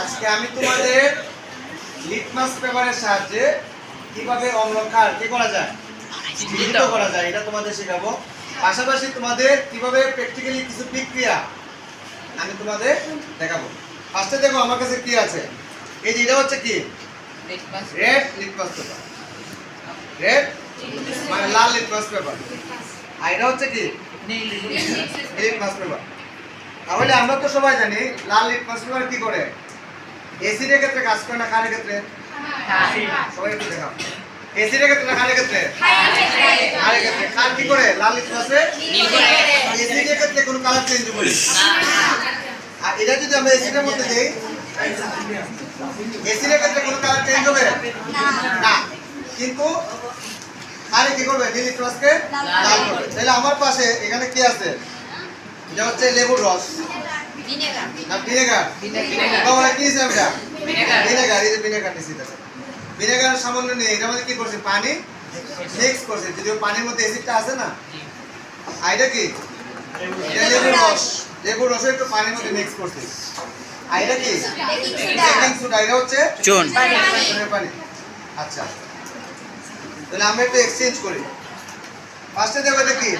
আজকে আমি তোমাদের লিটমাস পেপারের সাহায্যে কীভাবে অম্ল ক্ষার কি করা যায়? চিহ্নিত করা যায় এটা তোমাদের শেখাবো। পাশাপাশি তোমাদের কীভাবে প্র্যাকটিক্যালি কিছু বিক্রিয়া আমি তোমাদের দেখাবো। ফার্স্টে দেখো আমার কাছে কি আছে। এই যে এটা হচ্ছে কি? রেড লিটমাস পেপার রেড মানে লাল লিটমাস পেপার আর এটা হচ্ছে কি? লিটমাস পেপার তাহলে আমরা তো সবাই জানি লাল লিটমাস পেপার কি করে? এসিডের ক্ষেত্রে কাজ করে না কারের ক্ষেত্রে সবাই একটু দেখাও। এসিডের ক্ষেত্রে না কারের ক্ষেত্রে কারের ক্ষেত্রে কার কি করে? লাল এসিডের ক্ষেত্রে কোনো কালার চেঞ্জ করে আর এটা যদি আমরা এসিডের মধ্যে দেই এসিডের ক্ষেত্রে কোনো কালার চেঞ্জ হবে? না। কিন্তু আরে কি করবে? নীল লিটমাসকে লাল করবে। তাহলে আমার পাশে এখানে কি আছে? এটা হচ্ছে লেবুর রস। ভিনেগার। কি হিসাবে এটা? ভিনেগার। এই যে ভিনেগার এটা ভিনেগার সামান্য নিয়ে এটার মধ্যে কি করছে? পানি মিক্স করছে। যদিও পানির মধ্যে অ্যাসিডটা আছে না। আর এটা কি? এটা লেবুর রস। লেবুর রসে একটু পানির মধ্যে মিক্স করছে। আর এটা কি? বেকিং সোডা এটা হচ্ছে চুন। পানি। আচ্ছা। তাহলে আমরা একটু এক্সচেঞ্জ করি। ফার্স্টে দেবো এটা কি?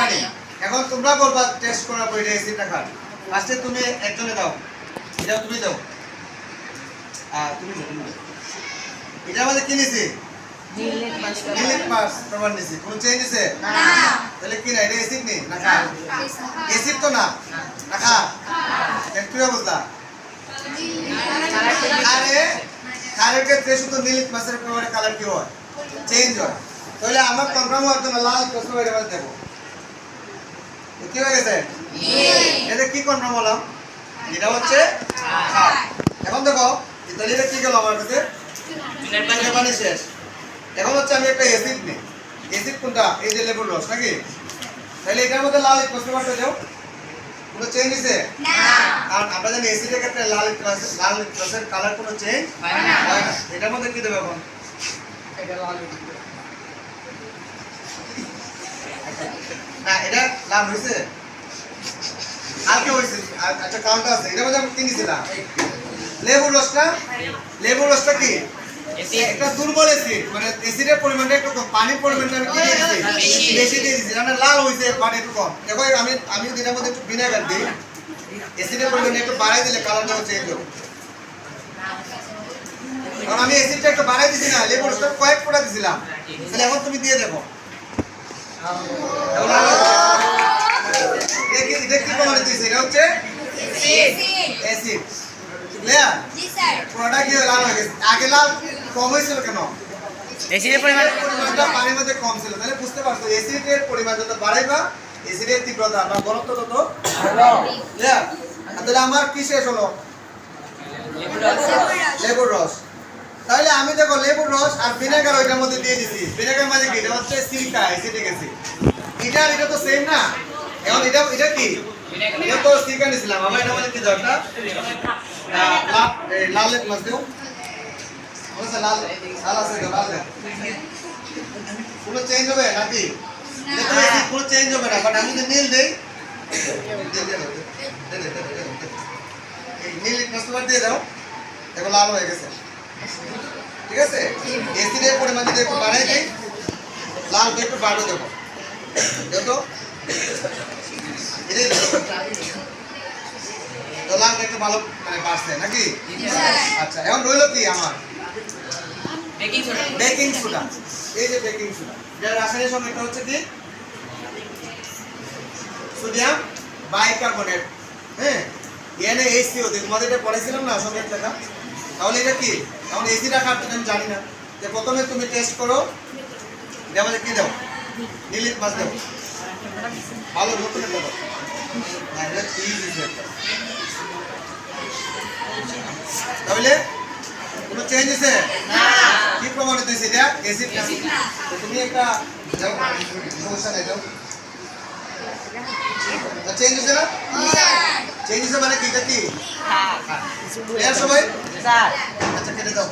পানি। এখন তোমরা বলবা টেস্ট করার পর এটা খান ফার্স্টে তুমি একজনে দাও। এটা তুমি দাও। আহ, তুমি। এটার মধ্যে কি নিছি? মিলিট মাস প্রমাণ নিছি। কোনো চেঞ্জ আছে তাহলে কি না এটা এসিড নেই? না খা। এসিড তো না? না খা। তুই বলতা আরে কারের ক্ষেত্রে শুধু নীলিত মাছের কালার কি হয়? চেঞ্জ হয়। তাহলে আমার কনফার্ম হওয়ার জন্য লাল প্রশ্ন দেবো। কি হয়ে গেছে? এটা কি কনফার্ম হলাম এটা হচ্ছে এখন দেখো এটা কি গেল আমার কাছে? পানি। শেষ। এখন হচ্ছে আমি একটা অ্যাসিড নিই। অ্যাসিড কোনটা? এই যে লেবুর রস নাকি? তাহলে এটার মধ্যে লাল প্রশ্ন করতে যাও। কোনো চেঞ্জ হয়েছে? কারণ আমরা জানি অ্যাসিডের ক্ষেত্রে লাল ক্লাস- লাল রসের কালার কোনো চেঞ্জ হয় না। এটার মধ্যে কি দেবে এখন? না এটা লাল হয়েছে আর কি হয়েছে আর- আছে। এটার মধ্যে আমি কি লেবুর রসটা? লেবুর রসটা কি? একটা দুর্বল অ্যাসিড মানে পরিমাণটা একটু কম পানির পরিমাণটা আমি কি দিয়ে বেশি। দিয়ে দিছি। মানে লাল হয়েছে পানি একটু কম। দেখো আমি আমি এটার মধ্যে একটু ভিনেগার দিই। পরিমাণটা একটু বাড়াই দিলে কালারটা চেঞ্জ হবে কারণ আমি অ্যাসিডটা একটু বাড়াই দিছি না লেবুর রসটা কয়েক ফোঁটা দিছিলাম। তাহলে এখন তুমি দিয়ে দেখো। হয়েছে। এটা কি প্রমাণিত দিয়েছে এটা হচ্ছে অ্যাসিড। ক্লিয়ার? পুরোটা কি লাল হয়ে গেছে? আগে লাল কম হয়েছিল কেন? এসিডের পরিমাণটা পানির মধ্যে কম ছিল। তাহলে বুঝতে পারছ এসিডের পরিমাণ যত বাড়াইবা এসিডের তীব্রতা বা ঘনত্ব তত ক্লিয়ার? তাহলে আমার কি শেষ হলো? লেবুর রস। তাহলে আমি দেখো লেবুর রস আর ভিনেগার ওইটার মধ্যে দিয়ে দিছি ভিনেগার মানে কি এটা হচ্ছে সিলিকা অ্যাসিডিক অ্যাসিড এটা আর এটা তো সেম না এখন এটা এটা কি এটা তো সিলিকা নিছিলাম আমার এটা মানে কি আহ, লাল লাল মাছ দেও লাল লাল আছে তো লাল কোনো চেঞ্জ হবে নাকি এসি কোনো চেঞ্জ হবে না বাট আমি যদি নীল দেই নীল কাস্টমার দিয়ে দাও দেখো লাল হয়ে গেছে ঠিক আছে? এসিডের পরিমাণ যদি একটু বাড়াই দেই লাল একটু বাড়বে দেখো। দেখো। তো লালটা একটু ভালো মানে বাড়ছে নাকি? আচ্ছা এখন রইল কি আমার? বেকিং সোডা এই যে বেকিং সোডা যার রাসায়নিক সংকেতটা হচ্ছে কি? সোডিয়াম বাইকার্বনেট হ্যাঁ? তোমাদের এটা পড়েছিলাম না? সংকেত লেখা তাহলে এটা কি? এখন এসি রাখার আমি জানি না। যে প্রথমে তুমি টেস্ট করো। আমাদের কি দাও? নীলিত মাছ দাও। ভালো নতুন একটা দাও। হ্যাঁ। তাহলে কোনো চেঞ্জ আছে কি প্রমাণিত হয়েছে এটা? তো তুমি একটা সমস্যা নাই চেঞ্জ হয়েছে না? চেঞ্জ হয়েছে মানে কি এটা কি? হ্যাঁ। সবাই? আচ্ছা কেটে দাও।